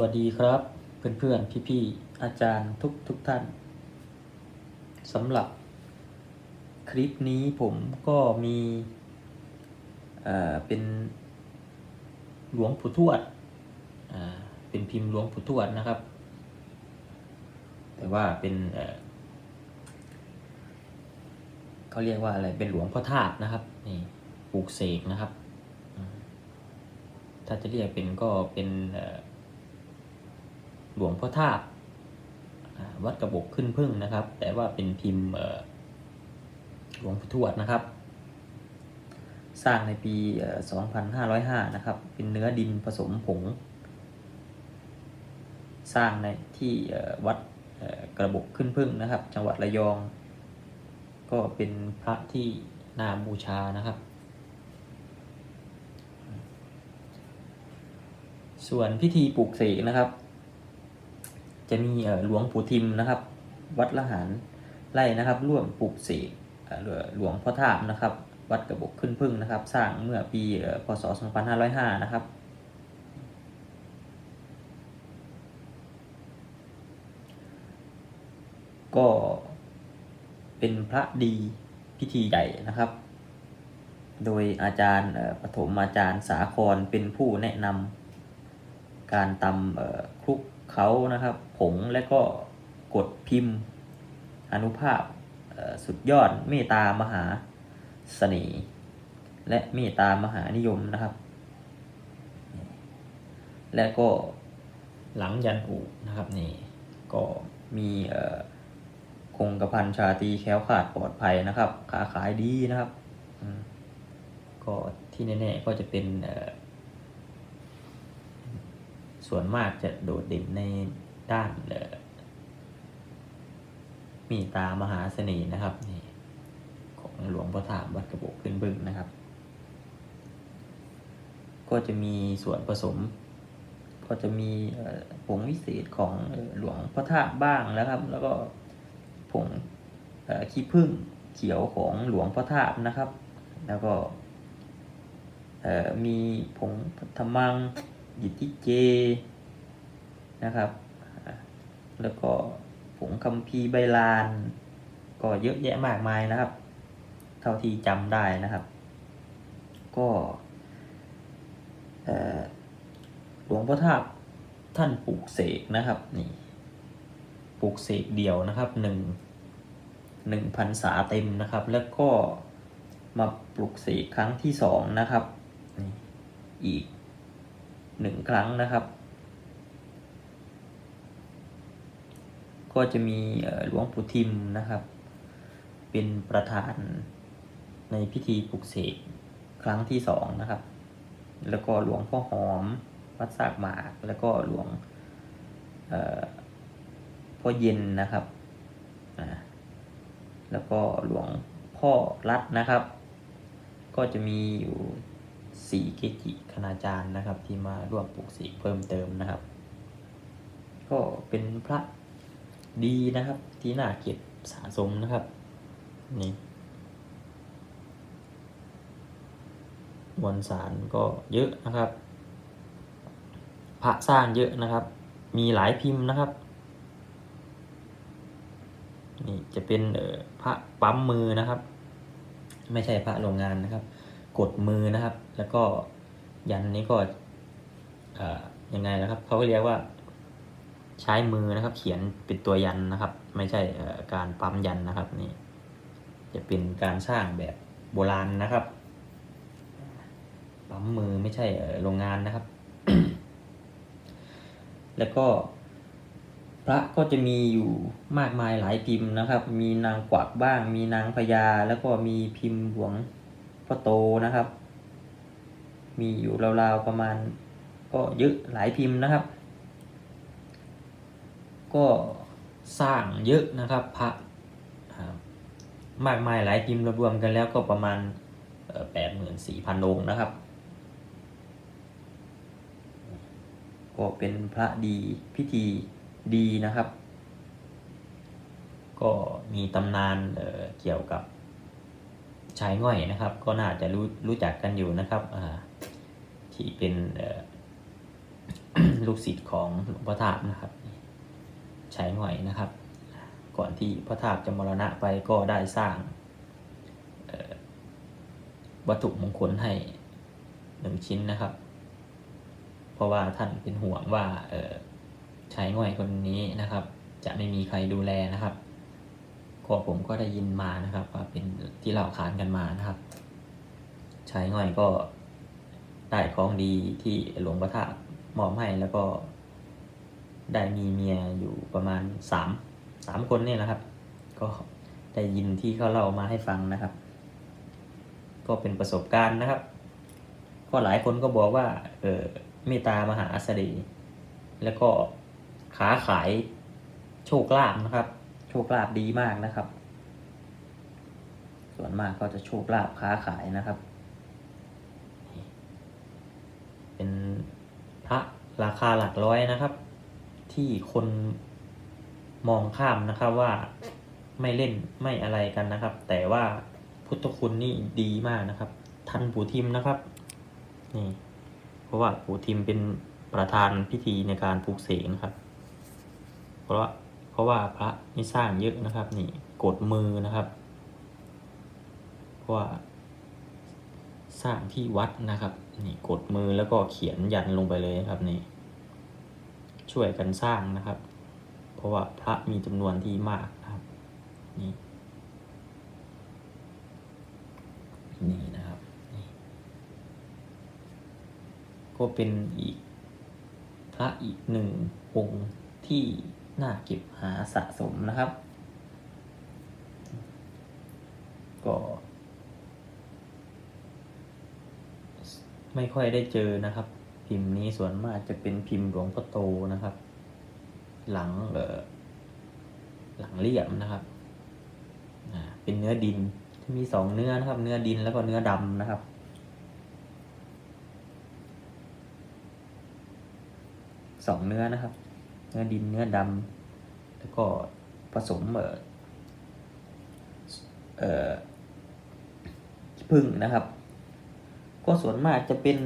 วัสดีครับเพื่อนๆ พี่ๆ อาจารย์ทุกทุกท่านสำหรับคลิปนี้ผมก็มีเอ่อเป็นหลวงปู่ทวดอ่าเป็นพิมพ์หลวงปู่ทวดนะครับ แต่ว่าเป็นเอ่อเขาเรียกว่าอะไรเป็นหลวงพ่อธาตุนะครับนี่ปลูกเสกนะครับ ถ้าจะเรียกเป็นก็เป็นเอ่อ หลวงพ่อธาตุอ่าวัดกระบอกขึ้นพึ่งนะครับ แต่ว่าเป็นพิมพ์หลวงพ่อทวดนะครับ สร้างในปีเอ่อ2505 นะครับ เป็นเนื้อดินผสมผง สร้างในที่วัดกระบอกขึ้นพึ่งนะครับ จังหวัดระยอง ก็เป็นพระที่น่าบูชานะครับส่วนพิธีปลูกเสกนะครับ จะมีหลวงปู่ทิมนะครับ วัดละหารไร่นะครับร่วมปลูกเสกหลวงพ่อทาบนะครับ วัดกระบอกขึ้นพึ่งนะครับ สร้างเมื่อปีเอ่อพศ 2505 นะครับก็เป็นพระดีพิธีใหญ่นะครับ โดยอาจารย์ปฐมอาจารย์สาครเป็นผู้แนะนำการตำคลุก เขานะครับ ผงและก็กดพิมพ์อนุภาพสุดยอดเมตตามหาเสน่ห์และเมตตามหานิยมนะครับ และก็หลังยันอุนะครับนี่ก็มีคงกระพันชาตีแค้วขาดปลอดภัยนะครับขาขายดีนะครับ ก็ที่แน่ๆก็จะเป็น ส่วนมากจะโดดเด่นในด้านเอ่อมีตามหาเสน่ห์นะครับนี่ของหลวงพ่อถามวัดกระโบกขึ้นบึ้งนะครับ ก็จะมีส่วนผสม ก็จะมีผงวิเศษของหลวงพ่อทาบบ้างนะครับ แล้วก็ผงขี้ผึ้งเขียวของหลวงพ่อทาบนะครับ แล้วก็มีผงธรรมัง ยิติเจนะครับ แล้วก็ผงคัมภีใบลาน ก็เยอะแยะมากมายนะครับ เท่าที่จำได้นะครับ ก็หลวงพ่อทาบท่านปลูกเสกนะครับนี่ปลูกเสกเดียวนะครับหนึ่งหนึ่งพันษาเต็มนะครับ แล้วก็มาปลูกเสกครั้งที่สองนะครับนี่อีก หนึ่งครั้งนะครับ ก็จะมีหลวงปู่ทิมนะครับ เป็นประธานในพิธีปลุกเสกครั้งที่สองนะครับ แล้วก็หลวงพ่อหอมวัดสากหมาก แล้วก็หลวงพ่อเย็นนะครับ แล้วก็หลวงพ่อรัดนะครับ ก็จะมีอยู่ สีเกจิคณาจารย์นะครับ ที่มาร่วมปลูกเสกเพิ่มเติมนะครับ ก็เป็นพระดีนะครับที่น่าเก็บสะสมนะครับนี่มวลสารก็เยอะนะครับ พระสร้างเยอะนะครับ มีหลายพิมพ์นะครับนี่จะเป็นพระปั๊มมือนะครับ ไม่ใช่พระโรงงานนะครับ กดมือนะครับ แล้วก็ยันนี้ก็ยังไงนะครับเขาก็เรียกว่าใช้มือนะครับ เขียนเป็นตัวยันนะครับ ไม่ใช่การปั๊มยันนะครับนี่จะเป็นการสร้างแบบโบราณนะครับปั๊มมือไม่ใช่โรงงานนะครับ แล้วก็ พระก็จะมีอยู่มากมายหลายพิมพ์นะครับ มีนางกวักบ้าง มีนางพญาแล้วก็มีพิมพ์หลวง พ่อโตนะครับ มีอยู่ราวๆประมาณ ก็เยอะหลายพิมพ์นะครับ ก็สร้างเยอะนะครับพระมากมายหลายพิมพ์รวมกันแล้วก็ประมาณแปดหมื่นสี่พันองค์นะครับ ก็เป็นพระดีพิธีดีนะครับ ก็มีตำนานเเกี่ยวกับ ชายง่อยนะครับ ก็น่าจะรู้รู้จักกันอยู่นะครับที่เป็นลูกศิษย์ของหลวงพ่อทาบนะครับใช้หน่อยนะครับ ก่อนที่พระทาบจะมรณะไปก็ได้สร้างวัตถุมงคลให้หนึ่งชิ้นนะครับ เพราะว่าท่านเป็นห่วงว่าเอ่อใช้ง่อยคนนี้นะครับ จะไม่มีใครดูแลนะครับก็ผมก็ได้ยินมานะครับว่าเป็น ที่เล่าขานกันมานะครับ ใช้ง่อยก็ได้ของดีที่หลวงพ่อทาบมอบให้แล้วก็ได้มีเมียอยู่ประมาณสามสามคนเนี่ยนะครับ ก็ได้ยินที่เขาเล่ามาให้ฟังนะครับ ก็เป็นประสบการณ์นะครับ ก็หลายคนก็บอกว่าเออเมตตามหาเสน่ห์แล้วก็ค้าขายโชคลาภนะครับ โชคลาภดีมากนะครับ ส่วนมากก็จะโชคลาภค้าขายนะครับ เป็นพระราคาหลักร้อยนะครับ ที่คนมองข้ามนะครับว่าไม่เล่นไม่อะไรกันนะครับ แต่ว่าพุทธคุณนี่ดีมากนะครับทันปู่ทิมนะครับนี่เพราะว่าปู่ทิมเป็นประธานพิธีในการปลูกเสกนะครับ เพราะว่าเพราะว่าพระนี่สร้างเยอะนะครับ นี่กดมือนะครับ ว่าสร้างที่วัดนะครับ นี่กดมือแล้วก็เขียนยันลงไปเลยนะครับนี่ ช่วยกันสร้างนะครับ เพราะว่าพระมีจำนวนที่มากนะครับ นี่ นี่นะครับนี่ก็เป็นอีกพระอีกหนึ่งองค์ที่น่าเก็บหาสะสมนะครับ ก็ ไม่ค่อยได้เจอนะครับ พิมพ์นี้ส่วนมากจะเป็นพิมพ์หลวงพ่อโตนะครับ หลังเออหลังเรียบนะครับเป็นเนื้อดินที่มีสองเนื้อนะครับ เนื้อดินแล้วก็เนื้อดำนะครับสองเนื้อนะครับ เนื้อดินเนื้อดำแล้วก็ผสมเอ่อเอ่อขี้ผึ้งนะครับ ก็ส่วนมากจะเป็น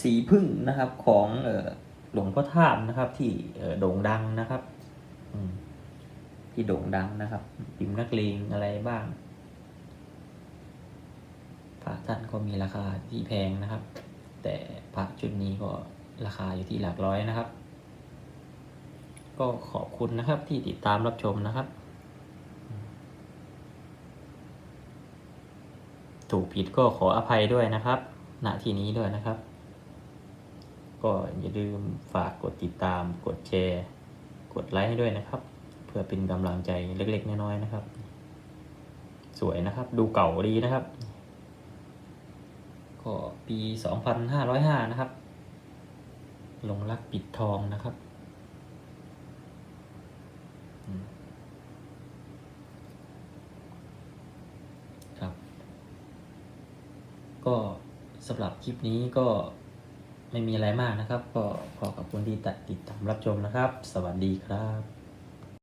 สีพึ่งนะครับของออหลวงพ่อท่าบนะครับ ที่โด่งดังนะครับที่โด่งดังนะครับพิมพ์นักเลงอะไรบ้างพระท่านก็มีราคาที่แพงนะครับ แต่พระชุดนี้ก็ราคาอยู่ที่หลักร้อยนะครับ ก็ขอบคุณนะครับที่ติดตามรับชมนะครับ ถูกผิดก็ขออภัยด้วยนะครับ ณ ที่นี้ด้วยนะครับ ก็อย่าลืมฝากกดติดตาม กดแชร์ กดไลค์ให้ด้วยนะครับ เพื่อเป็นกำลังใจเล็ก ๆ น้อยๆนะครับ สวยนะครับ ดูเก่าดีนะครับ ก็ปี 2505 นะครับ ลงรักปิดทองนะครับมครับ ก็สำหรับคลิปนี้ก็ไม่มีอะไรมากนะครับ ก็ขอขอบคุณที่ติดตามรับชมนะครับ สวัสดีครับ